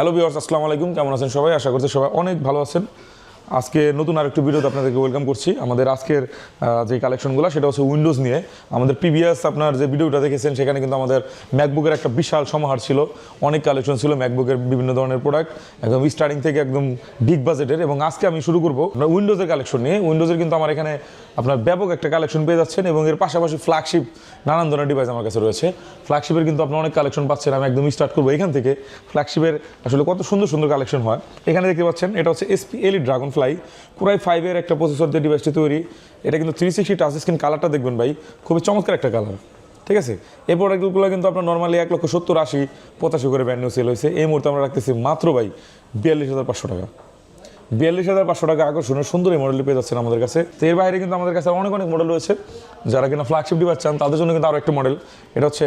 Hello বিওয়ার্স আসসালামু আলাইকুম কেমন আছেন সবাই? আশা করছি সবাই অনেক ভালো আছেন। আজকে নতুন আরেকটু ভিডিওতে আপনাদেরকে ওয়েলকাম করছি। আমাদের আজকের যে কালেকশনগুলো সেটা হচ্ছে উইন্ডোজ নিয়ে। আমাদের প্রিভিয়াস আপনার যে ভিডিওটা দেখেছেন, সেখানে কিন্তু আমাদের ম্যাকবুকের একটা বিশাল সমাহার ছিল। অনেক কালেকশন ছিল ম্যাকবুকের বিভিন্ন ধরনের প্রোডাক্ট একদম স্টার্টিং থেকে একদম বিগ বাজেটের এবং আজকে আমি শুরু করব আপনার উইন্ডোজের কালেকশন নিয়ে। উইন্ডোজের কিন্তু আমার এখানে আপনার ব্যাপক একটা কালেকশন পেয়ে যাচ্ছেন এবং এর পাশাপাশি ফ্ল্যাগশিপ নানান ধরনের ডিভাইস আমার কাছে রয়েছে। ফ্ল্যাগশিপের কিন্তু আপনার অনেক কালেকশন পাচ্ছেন, আমি একদম স্টার্ট করব। এখান থেকে ফ্ল্যাগশিপের আসলে কত সুন্দর সুন্দর কালেকশন হয়। এখানে দেখতে পাচ্ছেন, এটা হচ্ছে এসপি এলি ড্রাগন ফ্লাই কুরাই ফাইভের একটা প্রসেসর দিয়ে ডিভাইসটি তৈরি। এটা কিন্তু থ্রি সিক্সটি টাচ স্ক্রিন কালারটা দেখবেন ভাই, খুবই চমৎকার একটা কালার ঠিক আছে? এই প্রোডাক্টগুলো কিন্তু আপনার নর্মালি এক লক্ষ সত্তর, আশি, পঁচাশি করে ব্যান্ড নিউ সেল হয়েছে। এই মুহূর্তে আমরা রাখতেছি মাত্র ভাই বিয়াল্লিশ হাজার পাঁচশো টাকা। বিয়াল্লিশ হাজার পাঁচশো টাকা আকর্ষণীয়, সুন্দর এই মডেলটি পেয়ে যাচ্ছেন আমাদের কাছে। তো এর বাইরে কিন্তু আমাদের কাছে অনেক অনেক মডেল রয়েছে। যারা কিনা ফ্ল্যাগশিপ ডিভাইস চান, তাদের জন্য কিন্তু আরও একটা মডেল এটা হচ্ছে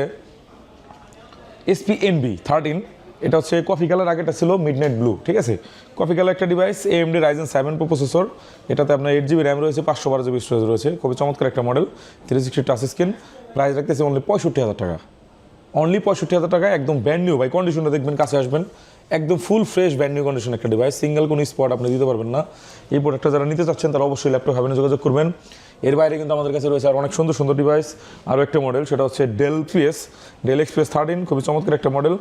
এসপি এনবি থার্টিন এটা হচ্ছে কফি কালার আগেটা ছিল মিড নাইট ব্লু ঠিক আছে? কফি কালার একটা device AMD Ryzen seven pro processor এটাতে আপনার এইট জিবি র্যাম রয়েছে, পাঁচশো বারো জিবি স্টোরেজ রয়েছে, খুবই চমৎকার একটা model three sixty touch screen price রাখতেছে অনলি পঁয়ষট্টি হাজার টাকা। অনলি পঁয়ষট্টি হাজার টাকা একদম ব্র্যান্ড নিউ ভাই কন্ডিশনটা দেখবেন, কাছে আসবেন। একদম full fresh brand new condition একটা ডিভাইস সিঙ্গেল কোনো স্পট আপনি দিতে পারবেন না। এই প্রোডাক্টটা যারা নিতে চাচ্ছেন, তারা অবশ্যই ল্যাপটপ হ্যাভেনে যোগাযোগ করবেন। এর বাইরে কিন্তু আমাদের কাছে রয়েছে আর অনেক সুন্দর সুন্দর ডিভাইস আরও একটা মডেল সেটা হচ্ছে Dell PS Dell express thirteen খুবই চমৎকার একটা মডেল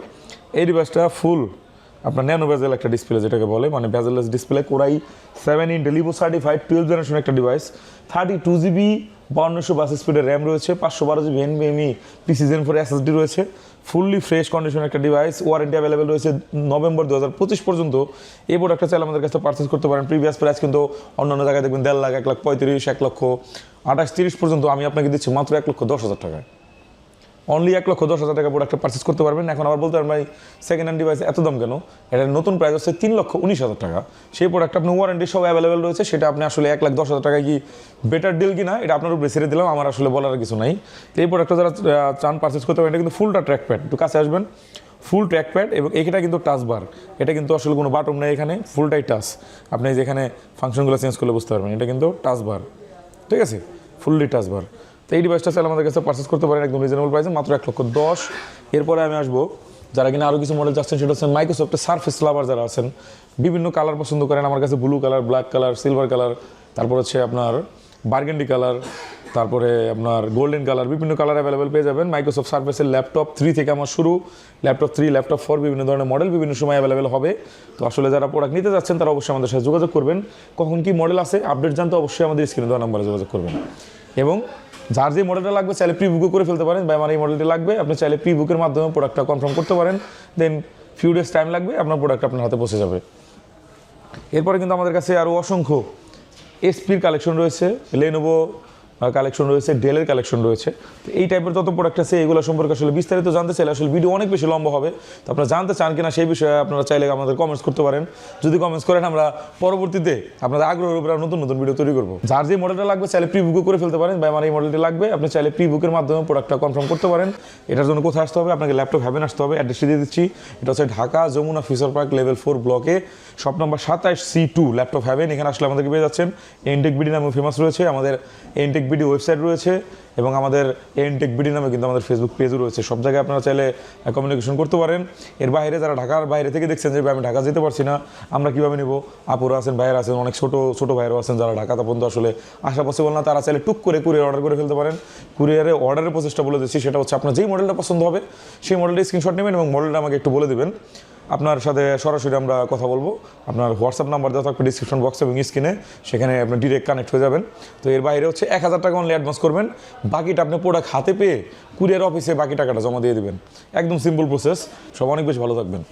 এই ডিভাইসটা ফুল আপনার ন্যানো ভেজেল একটা ডিসপ্লে যেটাকে বলে। মানে bezelless display core i seven in ডেলিভো সার্টিফাইড টুয়েলভ জেনারেশন একটা ডিভাইস থার্টি টু জিবি বাউন্নশো বাস স্পিডের র্যাম রয়েছে, পাঁচশো বারো জিবি এনবিএমই পিসিজেন ফোর এসএসডি রয়েছে ফুললি ফ্রেশ কন্ডিশন একটা ডিভাইস ওয়ারেন্টি অ্যাভেলেবেল রয়েছে নভেম্বর দু হাজার পঁচিশ পর্যন্ত। এই প্রোডাক্টটা চাইলে আমাদের কাছে পার্চেস করতে পারেন। প্রিভিয়াস প্রাইস কিন্তু অন্যান্য জায়গায় দেখবেন দেড় লাখ, এক লাখ পঁয়ত্রিশ, এক লক্ষ, আঠাশ, তিরিশ পর্যন্ত আমি আপনাকে দিচ্ছি মাত্র এক লক্ষ দশ হাজার টাকায়। অনলি এক লক্ষ দশ হাজার টাকা প্রোডাক্টটা পার্চেস করতে পারবেন। এখন আবার বলতে পারেন, ভাই সেকেন্ড হ্যান্ড ডিভাইস এত দাম কেন? এটার নতুন প্রাইস হচ্ছে তিন লক্ষ উনিশ হাজার টাকা। সেই প্রোডাক্ট আপনি ওয়ারেন্টি সব অ্যাভেলেবেল রয়েছে। সেটা আপনি আসলে এক লাখ দশ হাজার টাকায় কি বেটার ডিল কিনা, এটা আপনার উপরে ছেড়ে দিলাম। আমার আসলে বলার কিছু নাই। এই প্রোডাক্টটা যারা চান পার্চেস করতে পারেন, এটা কিন্তু ফুলটা ট্র্যাক প্যাড একটু কাছে আসবেন। ফুল ট্র্যাক প্যাড এবং এটা কিন্তু টাচ বার এটা কিন্তু আসলে কোনো বাটন নেই এখানে ফুলটাই টাচ আপনি যেখানে ফাংশনগুলো চেঞ্জ করলে বুঝতে পারবেন, এটা কিন্তু টাচ বার ঠিক আছে? ফুললি টাচ বার তো এই ডিভাইসটা চাইলে আমাদের কাছে পার্চেস করতে পারেন একদম রিজনেবল প্রাইসে মাত্র এক লক্ষ দশ। এরপরে আমি আসব, যারা কিনা আরও কিছু মডেল যাচ্ছেন সেটা হচ্ছে মাইক্রোসফটের সার্ফেস লাভার যারা আছেন, বিভিন্ন কালার পছন্দ করেন, আমার কাছে blue colour black colour silver colour তারপর হচ্ছে আপনার বার্গেন্ডি কালার তারপরে আপনার গোল্ডেন কালার বিভিন্ন কালার অ্যাভেলেবেল পেয়ে যাবেন। মাইক্রোসফট সার্ফেসের ল্যাপটপ থ্রি থেকে আমার শুরু ল্যাপটপ থ্রি ল্যাপটপ ফোর বিভিন্ন ধরনের মডেল বিভিন্ন সময় অ্যাভেলেবেল হবে। তো আসলে যারা প্রোডাক্ট নিতে যাচ্ছেন, তারা অবশ্যই আমাদের সাথে যোগাযোগ করবেন। কখন কি মডেল আছে আপডেট জানতে অবশ্যই আমাদের স্ক্রিনে দেওয়া নাম্বারে যোগাযোগ করবেন। এবং যার যে মডেলটা লাগবে, চাইলে প্রি বুকও করে ফেলতে পারেন। বা আমার এই মডেলটা লাগবে। আপনি চাইলে প্রি বুকের মাধ্যমে প্রোডাক্টটা কনফার্ম করতে পারেন। দেন ফিউ ডেজ টাইম লাগবে, আপনার প্রোডাক্ট আপনার হাতে বসে যাবে। এরপরে কিন্তু আমাদের কাছে আরও অসংখ্য এসপির কালেকশন রয়েছে। লেনোভো কালেকশন রয়েছে ডেলের কালেকশন রয়েছে। তো এই টাইপের যত প্রোডাক্ট আছে, এগুলো সম্পর্কে আসলে বিস্তারিত জানতে চাইলে আসলে ভিডিও অনেক বেশি লম্বা হবে। তো আপনারা জানতে চান কিনা সেই বিষয়ে আপনারা চাইলে আমাদের কমেন্টস করতে পারেন। যদি কমেন্টস করেন, আমরা পরবর্তীতে আপনাদের আগ্রহের উপরে নতুন নতুন ভিডিও তৈরি করব। যার যে মডেলটা লাগবে, চাইলে প্রি বুকও করে ফেলতে পারেন। বা আমার এই মডেলটি লাগবে। আপনি চাইলে প্রি বুকের মাধ্যমে প্রোডাক্টটা কনফার্ম করতে পারেন। এটার জন্য কোথায় আসতে হবে? আপনাকে ল্যাপটপ হ্যাভেন আসতে হবে। অ্যাড্রেসটি দিয়ে দিচ্ছি। এটা হচ্ছে Dhaka Jamuna future park level four ব্লকে শপ নম্বর সাতাশ সি টু ল্যাপটপ হ্যাভেন এখানে আসলে আমাদেরকে পেয়ে যাচ্ছেন। এনটেক বিডি নামে ফেমাস রয়েছে। আমাদের এনটেক বিডি ওয়েবসাইট রয়েছে এবং আমাদের এন টেক বিডি নামে কিন্তু আমাদের ফেসবুক পেজও রয়েছে। সব জায়গায় আপনারা চাইলে কমিউনিকেশন করতে পারেন। এর বাইরে যারা ঢাকার বাইরে থেকে দেখছেন যে আমি ঢাকা যেতে পারছি না, আমরা কীভাবে নেব? আপুরা আছেন, ভাইয়েরা আছেন, অনেক ছোটো ছোটো ভাইয়েরও আছেন যারা ঢাকাতে পর্যন্ত আসলে আসা পসিবল না, তারা চাইলে টুক করে কুরিয়ার অর্ডার করে ফেলতে পারেন। কুরিয়ারে অর্ডারের প্রচেষ্টা বলে দিচ্ছি, সেটা হচ্ছে আপনার যেই মডেলটা পছন্দ হবে, সেই মডেলটা স্ক্রিনশট নেবেন এবং মডেলটা আমাকে একটু বলে দেবেন। আপনার সাথে সরাসরি আমরা কথা বলব। আপনার হোয়াটসঅ্যাপ নাম্বার দেওয়া থাকবে ডিসক্রিপশন বক্স এবং স্ক্রিনে সেখানে আপনি ডিরেক্ট কানেক্ট হয়ে যাবেন। তো এর বাইরে হচ্ছে এক হাজার টাকা অনলি অ্যাডভান্স করবেন। বাকিটা আপনি প্রোডাক্ট হাতে পেয়ে কুরিয়ার অফিসে বাকি টাকাটা জমা দিয়ে দেবেন। একদম সিম্পল প্রসেস সব অনেক বেশি ভালো থাকবেন।